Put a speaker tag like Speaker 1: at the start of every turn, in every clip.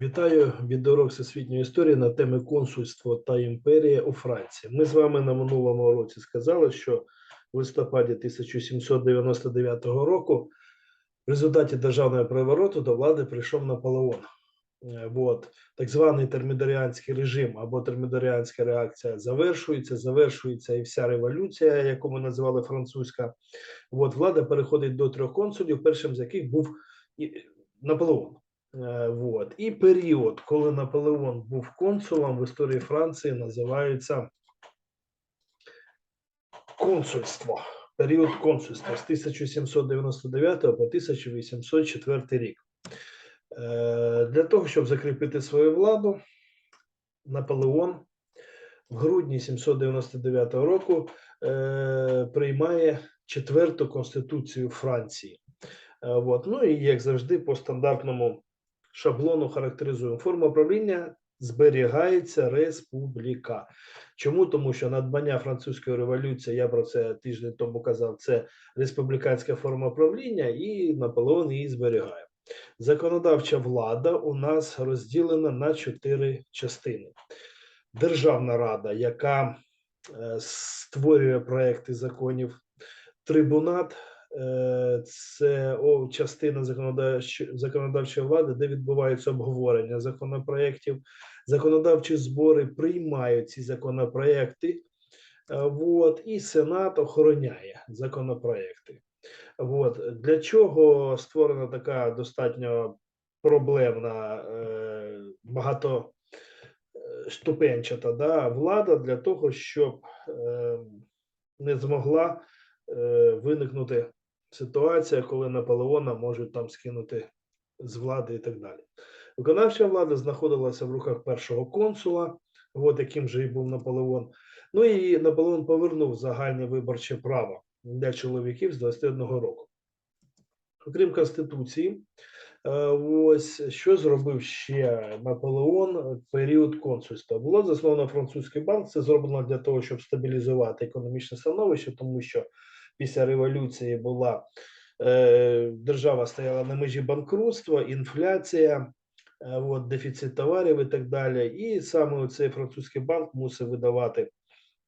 Speaker 1: Вітаю відеоурок всесвітньої історії на теми консульство та імперія у Франції. Ми з вами на минулому році сказали, що в листопаді 1799 року в результаті державного перевороту до влади прийшов Наполеон. Е, От. Так званий термідоріанський режим або термідоріанська реакція завершується, завершується і вся революція, яку ми називали французька. От, влада переходить до трьох консулів, першим з яких був Наполеон. Е, Вот. І період, коли Наполеон був консулом в історії Франції, називається консульство. Період консульства з 1799 по 1804 рік. Е, Для того, щоб закріпити свою владу, Наполеон в грудні 799 року е, приймає четверту конституцію Франції. От. Ну і як завжди, по стандартному шаблону характеризуємо. Форма управління зберігається республіка. Чому? Тому що надбання французької революції, я про це тиждень тому казав, це республіканська форма правління, і Наполеон її зберігає. Законодавча влада у нас розділена на чотири частини. Державна рада, яка е, створює проекти законів, трибунат це о, частина законодавчої, влади, де відбуваються обговорення законопроєктів. Законодавчі збори приймають ці законопроєкти, е, вот, і Сенат охороняє законопроєкти. Вот. Для чого створена така достатньо проблемна, е, багато е, ступенчата да, влада для того, щоб е, не змогла е, виникнути ситуація, коли Наполеона можуть там скинути з влади і так далі. Виконавча влада знаходилася в руках першого консула, от яким же і був Наполеон. Ну і Наполеон повернув загальне виборче право для чоловіків з 21 року. Окрім Конституції, е, ось що зробив ще Наполеон в період консульства. Було засновано французький банк. Це зроблено для того, щоб стабілізувати економічне становище, тому що після революції була е, держава стояла на межі банкрутства, інфляція, е, от, дефіцит товарів і так далі. І саме цей французький банк мусив видавати.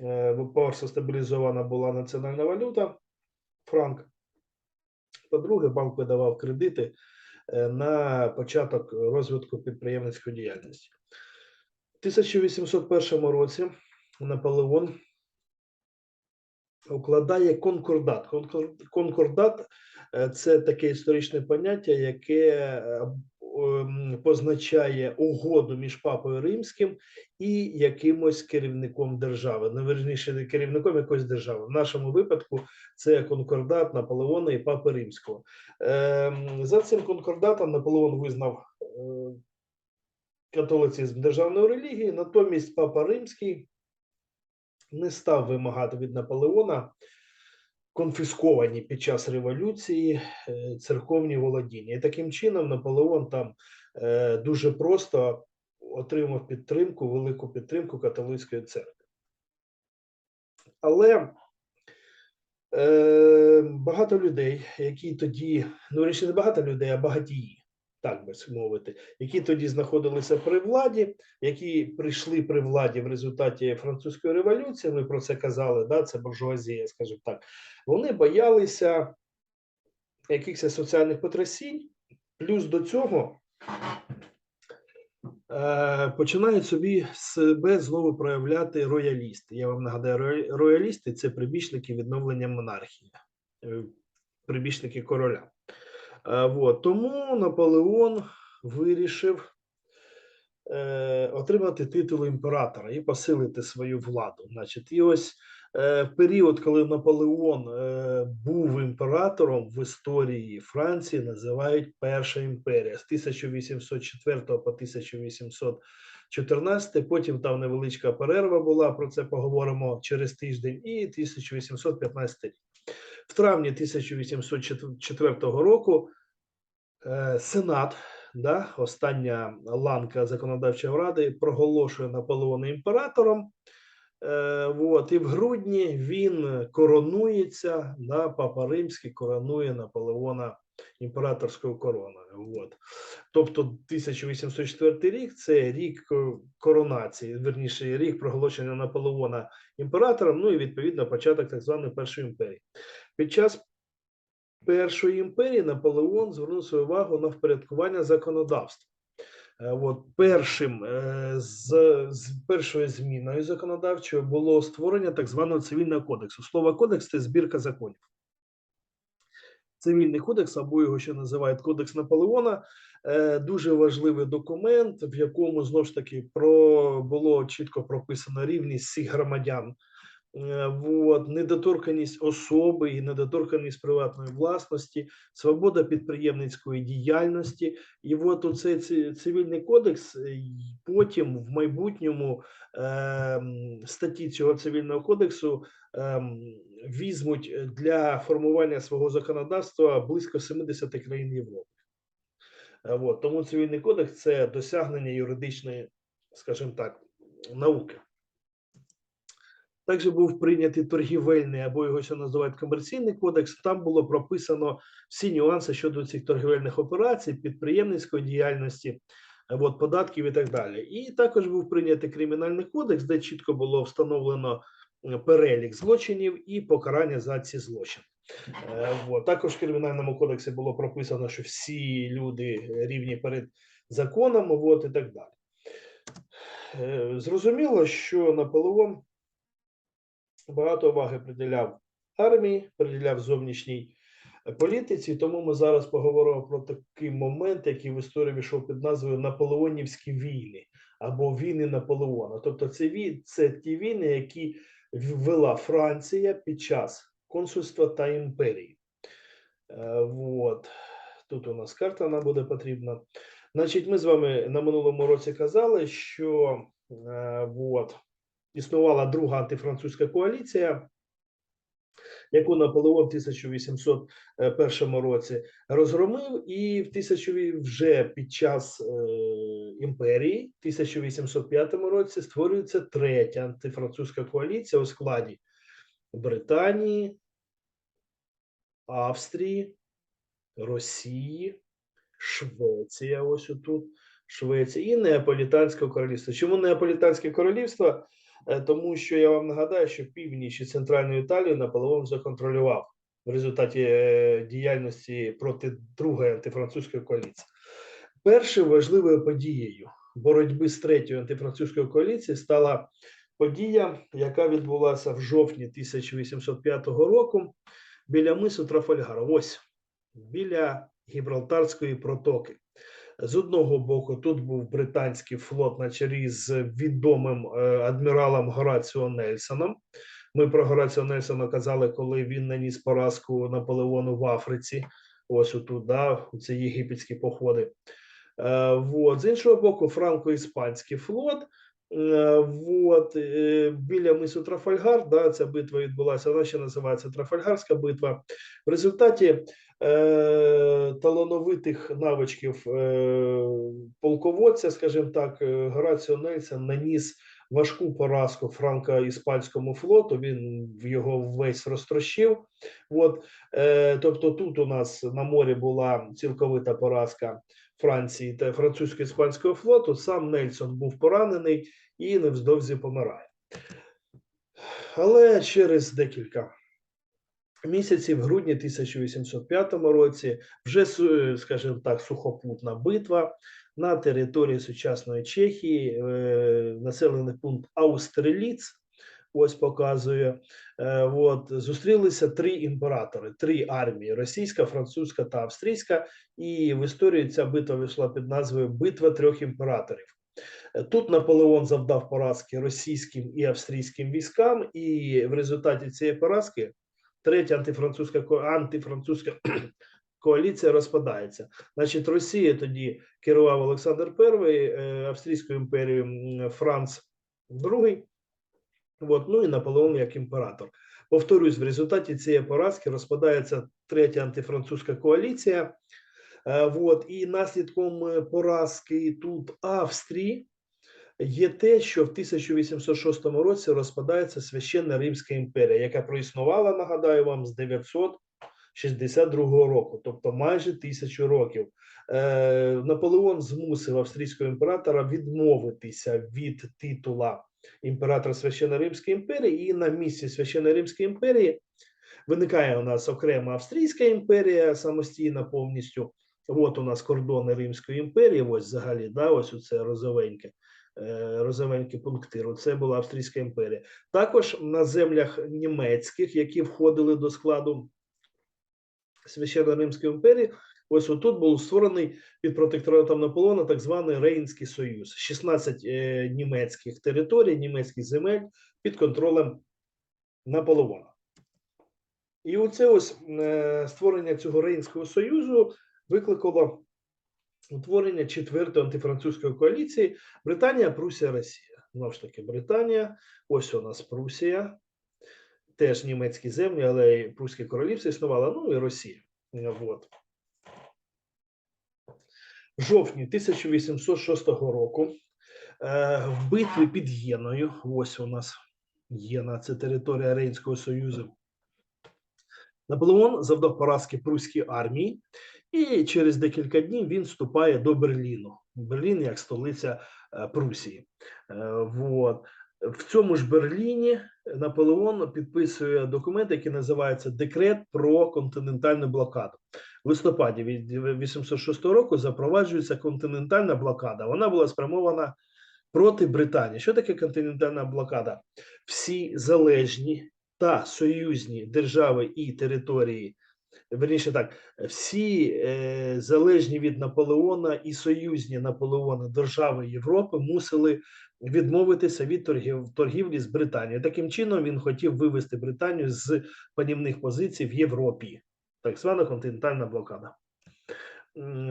Speaker 1: е, По-перше, стабілізована була національна валюта, франк. По-друге, банк видавав кредити на початок розвитку підприємницької діяльності. У 1801 році Наполеон укладає конкордат. Конкордат е, це таке історичне поняття, яке е, позначає угоду між папою римським і якимось керівником держави. Ну, не керівником якоїсь держави. В нашому випадку це конкордат Наполеона і Папи Римського. Ем, За цим конкордатом Наполеон визнав е, католицизм державною релігією, натомість Папа Римський не став вимагати від Наполеона конфісковані під час революції е, церковні володіння. І таким чином Наполеон там е, дуже просто отримав підтримку, велику підтримку католицької церкви. Але е, багато людей, які тоді, ну речі, не багато людей, а багатії, так би мовити, які тоді знаходилися при владі, які прийшли при владі в результаті французької революції, ми про це казали, да, це буржуазія, скажімо так, вони боялися якихось соціальних потрясінь, плюс до цього е, починають собі себе знову проявляти роялісти. Я вам нагадаю, роялісти це прибічники відновлення монархії, е, прибічники короля. Е, вот. Тому Наполеон вирішив е, отримати титул імператора і посилити свою владу. Значить, і ось е, період, коли Наполеон е, був імператором в історії Франції, називають Перша імперія з 1804 по 1814. Потім там невеличка перерва була. Про це поговоримо через тиждень. І 1815 рік. В травні 1804 року е, Сенат, да, остання ланка законодавчої ради, проголошує Наполеона імператором. Е, і в грудні він коронується на Папа Римський, коронує Наполеона імператорською короною. От. Тобто 1804 рік це рік е, коронації, верніше, рік проголошення Наполеона імператором, ну і відповідно початок так званої Першої імперії. Під час Першої імперії Наполеон звернув свою увагу на впорядкування законодавства. Е, От першим е, з, з першою зміною законодавчою було створення так званого цивільного кодексу. Слово кодекс це збірка законів. Цивільний кодекс, або його ще називають Кодекс Наполеона, е, дуже важливий документ, в якому знову ж таки про було чітко прописано рівність всіх громадян. Е, Вот, недоторканість особи і недоторканість приватної власності, свобода підприємницької діяльності. І от оцей ці- цивільний кодекс е, й потім в майбутньому ем, статті цього цивільного кодексу ем, візьмуть для формування свого законодавства близько 70 країн Європи. Е, От, тому цивільний кодекс це досягнення юридичної, скажімо так, науки. Також був прийнятий торгівельний, або його ще називають комерційний кодекс. Там було прописано всі нюанси щодо цих торгівельних операцій, підприємницької діяльності, от, податків і так далі. І також був прийнятий кримінальний кодекс, де чітко було встановлено е, перелік злочинів і покарання за ці злочини. Е, от. Також в кримінальному кодексі було прописано, що всі люди рівні перед законом, от, і так далі. Е, Зрозуміло, що Наполеон багато уваги приділяв армії, приділяв зовнішній е, політиці. Тому ми зараз поговоримо про такий момент, який в історії війшов під назвою Наполеонівські війни або війни Наполеона. Тобто, це вій- це ті війни, які ввела Франція під час консульства та імперії. Е. Тут у нас карта нам буде потрібна. Значить, ми з вами на минулому році казали, що е, вот, існувала друга антифранцузька коаліція, яку Наполеон в 1801 році розгромив, і в 1000 вже під час е, імперії, в 1805 році, створюється третя антифранцузька коаліція у складі Британії, Австрії, Росії, Швеція, ось отут, Швеція і Неаполітанського королівства. Чому Неаполітанське королівство? Е, Тому що я вам нагадаю, що північ і центральну Італію Наполеон законтролював в результаті е, діяльності проти другої антифранцузької коаліції. Першою важливою подією боротьби з третьою антифранцузькою коаліцією стала подія, яка відбулася в жовтні 1805 року біля мису Трафальгар. Ось біля Гібралтарської протоки. З одного боку, тут був британський флот на чолі з відомим е, адміралом Гораціо Нельсоном. Ми про Гораціо Нельсона казали, коли він наніс поразку Наполеону в Африці. Ось отут, да, ці єгипетські походи. Е. З іншого боку, франко-іспанський флот. Е, е, біля мису Трафальгар, да, ця битва відбулася, вона ще називається Трафальгарська битва. В результаті е, талановитих навичків е, полководця, скажімо так, е, Гораціо Нельсон наніс важку поразку франко-іспанському флоту. Він його весь розтрощив. От, е, тобто, тут у нас на морі була цілковита поразка Франції та французько-іспанського флоту. Сам Нельсон був поранений і невздовзі помирає. Але через декілька місяців, в грудні 1805 році, вже, скажімо так, сухопутна битва на території сучасної Чехії, е, населений пункт Аустреліц. Ось показує. Е, От зустрілися три імператори, три армії: російська, французька та австрійська. І в історії ця битва вийшла під назвою Битва трьох імператорів. Е, Тут Наполеон завдав поразки російським і австрійським військам, і в результаті цієї поразки третя антифранцузька антифранцузька коаліція розпадається. Значить, Росія тоді керував Олександр І, е, Австрійською імперією Франц II, от, ну і Наполеон як імператор. Повторюсь, в результаті цієї поразки розпадається третя антифранцузька коаліція. Е, Вот, і наслідком е, поразки тут Австрії є те, що в 1806 році розпадається священна Римська імперія, яка проіснувала, нагадаю вам, з 62 року, тобто майже тисячу років. Е, Наполеон змусив австрійського імператора відмовитися від титула імператора Священної Римської імперії, і на місці Священної Римської імперії виникає у нас окрема Австрійська імперія самостійна повністю. От у нас кордони Римської імперії. Ось взагалі, да, ось оце розовеньке, е, розовенький пунктир. Це була Австрійська імперія. Також на землях німецьких, які входили до складу Священної Римської імперії, ось отут був створений під протекторатом Наполеона так званий Рейнський Союз. 16 е, німецьких територій, німецьких земель під контролем Наполеона. І оце ось е, створення цього Рейнського Союзу викликало утворення четвертої антифранцузької коаліції Британія, Прусія, Росія. Знову ж таки, Британія, ось у нас Прусія, теж німецькі землі, але і Пруське королівство існувало, ну і Росія. От. В жовтні 1806 року е, в битві під Єною, ось у нас Єна, це територія Рейнського Союзу. Наполеон завдав поразки пруській армії, і через декілька днів він вступає до Берліну. Берлін як столиця е, Прусії. Е, Вот. В цьому ж Берліні Наполеон підписує документ, який називається Декрет про континентальну блокаду. В листопаді від 806 року запроваджується континентальна блокада. Вона була спрямована проти Британії. Що таке континентальна блокада? Всі залежні та союзні держави і території, верніше так, всі е, залежні від Наполеона і союзні Наполеона держави Європи мусили відмовитися від торгів, торгівлі з Британією. Таким чином він хотів вивести Британію з панівних позицій в Європі, так звана континентальна блокада.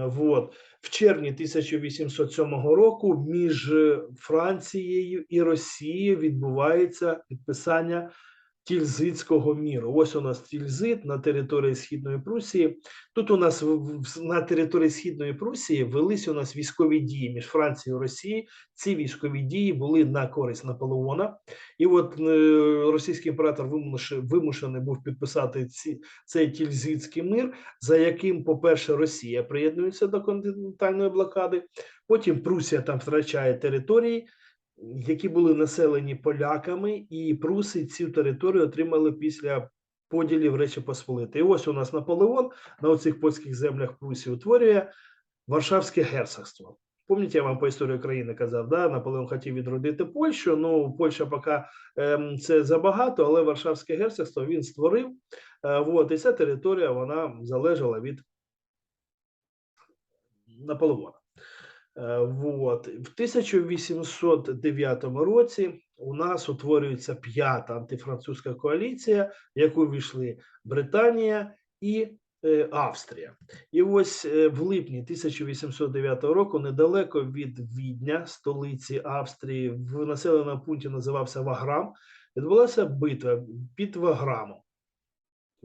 Speaker 1: Вот. В червні 1807 року між Францією і Росією відбувається підписання Тільзитського міру. Ось у нас Тільзит на території Східної Прусії. Тут у нас на території Східної Прусії велись у нас військові дії між Францією і Росією. Ці військові дії були на користь Наполеона. І от е, російський імператор вимуш- вимушений був підписати ці, цей Тільзитський мир, за яким, по-перше, Росія приєднується до континентальної блокади. Потім Прусія там втрачає території, які були населені поляками, і пруси цю територію отримали після поділів Речі Посполитої. І ось у нас Наполеон на оцих польських землях Прусії утворює Варшавське герцогство. Пам'ятаєте, я вам по історії країни казав, да? Наполеон хотів відродити Польщу. Ну, Польща поки ем, це забагато, але Варшавське герцогство він створив. Е, вот, і ця територія вона залежала від Наполеона. Е, Вот. В 1809 році у нас утворюється п'ята антифранцузька коаліція, в яку війшли Британія і е, Австрія. І ось е, в липні 1809 року, недалеко від Відня, столиці Австрії, в населеному пункті називався Ваграм, відбулася битва під Ваграмом.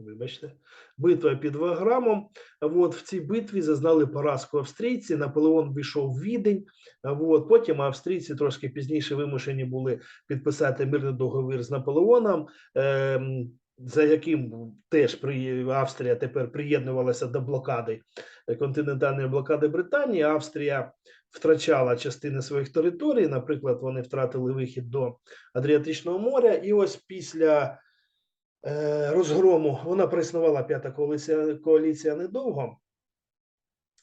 Speaker 1: Вибачте, битва під Ваграмом. От в цій битві зазнали поразку австрійці. Наполеон вийшов в Відень. От потім австрійці трошки пізніше вимушені були підписати мирний договір з Наполеоном, ем, за яким теж при Австрія тепер приєднувалася до блокади е, континентальної блокади Британії. Австрія втрачала частини своїх територій. Наприклад, вони втратили вихід до Адріатичного моря. І ось після е, розгрому вона проіснувала п'ята коаліція, коаліція недовго.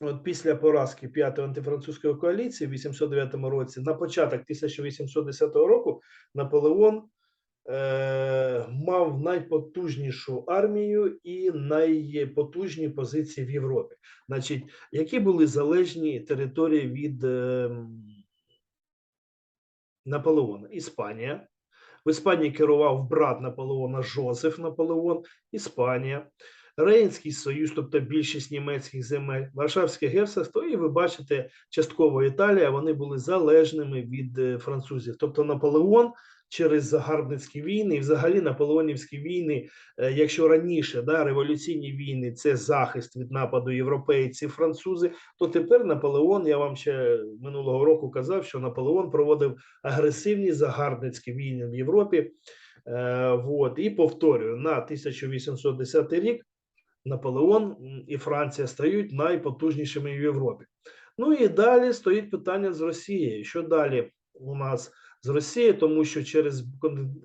Speaker 1: От після поразки п'ятої антифранцузької коаліції в 809 році, на початок 1810 року, Наполеон е, мав найпотужнішу армію і найпотужні позиції в Європі. Значить, які були залежні території від е, Наполеона? Іспанія. В Іспанії керував брат Наполеона Жозеф Наполеон, Іспанія, Рейнський Союз, тобто більшість німецьких земель, Варшавське герцогство, і ви бачите, частково Італія, вони були залежними від е, французів. Тобто Наполеон через загарбницькі війни, і взагалі наполеонівські війни, е, якщо раніше да, революційні війни це захист від нападу європейців, французи, то тепер Наполеон, я вам ще минулого року казав, що Наполеон проводив агресивні загарбницькі війни в Європі. Е, вот. І повторюю, на 1810 рік Наполеон і Франція стають найпотужнішими в Європі. Ну і далі стоїть питання з Росією. Що далі у нас з Росією, тому що через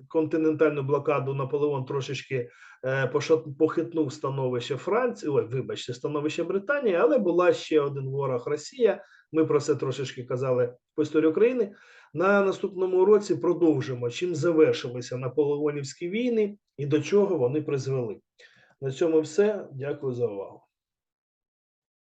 Speaker 1: континентальну блокаду Наполеон трошечки е, похитнув становище Франції, ой, вибачте, становище Британії, але була ще один ворог Росія. Ми про це трошечки казали в історії України. На наступному році продовжимо, чим завершилися наполеонівські війни і до чого вони призвели. На цьому все. Дякую за увагу.